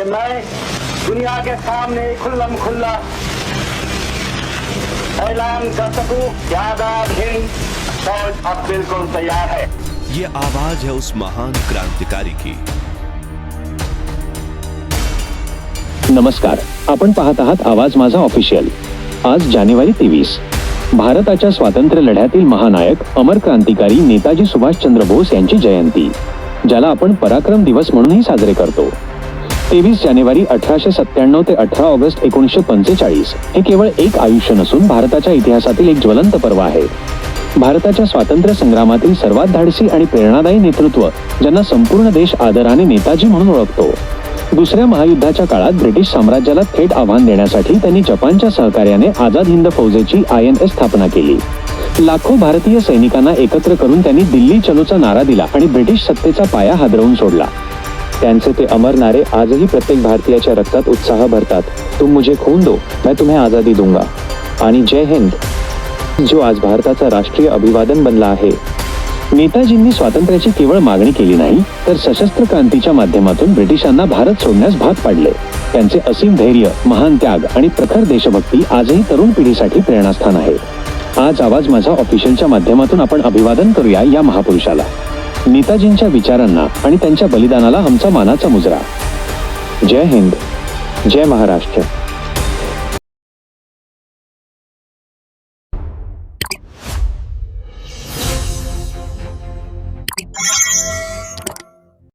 कि मैं दुनिया के सामने खुल्लम खुल्ला ऐलान कर सकूं। कि आजाद हिंद फौज अब बिल्कुल तैयार है। ये आवाज है उस महान क्रांतिकारी की। नमस्कार आपण पाहत आहात आवाज माझा ऑफिशियल. आज जानेवारी तेवीस. भारताच्या स्वातंत्र्य लढ्यातील महानायक अमर क्रांतिकारी नेताजी सुभाषचंद्र बोस यांची जयंती ज्याला आपण पराक्रम दिवस म्हणूनही साजरे करतो. तेवीस जानेवारी अठराशे सत्त्याण्णव ते अठरा ऑगस्ट एकोणीसशे पंचेचाळीस. हे केवळ एक आयुष्य नसून भारताच्या इतिहासातील एक ज्वलंत पर्व आहे. भारताच्या स्वातंत्र्य संग्रामातील सर्वात धाडसी आणि प्रेरणादायी नेतृत्व ज्यांना संपूर्ण देश आदराने नेताजी म्हणून ओळखतो. दुसऱ्या महायुद्धाच्या काळात ब्रिटिश साम्राज्याला थेट आव्हान देण्यासाठी त्यांनी जपानच्या सहकार्याने आझाद हिंद फौजेची आय एन एस स्थापना केली. लाखो भारतीय सैनिकांना एकत्र करून त्यांनी दिल्ली चलोचा नारा दिला आणि ब्रिटिश सत्तेचा पाया हादरवून सोडला. त्यांचे ते अमर नारे आजही प्रत्येक भारतीयाच्या रक्तात उत्साह भरतात. तुम मुझे खून दो मैं तुम्हें आजादी दूंगा. आणि जय हिंद. जो आज भारताचा राष्ट्रीय अभिवादन बनला आहे. नेताजींनी स्वातंत्र्याची केवळ मागणी केली नाही तर सशस्त्र क्रांतीच्या माध्यमातून ब्रिटिशांना भारत सोडण्यास भाग पाडले. त्यांचे असीम धैर्य महान त्याग आणि प्रखर देशभक्ती आजही तरुण पिढीसाठी प्रेरणास्थान आहे. आज आवाज माझा ऑफिशियलच्या माध्यमातून आपण अभिवादन करूया या महापुरुषाला. नेताजींच्या विचारांना आणि त्यांच्या बलिदानाला आमचा मानाचा मुजरा. जय हिंद. जय महाराष्ट्र.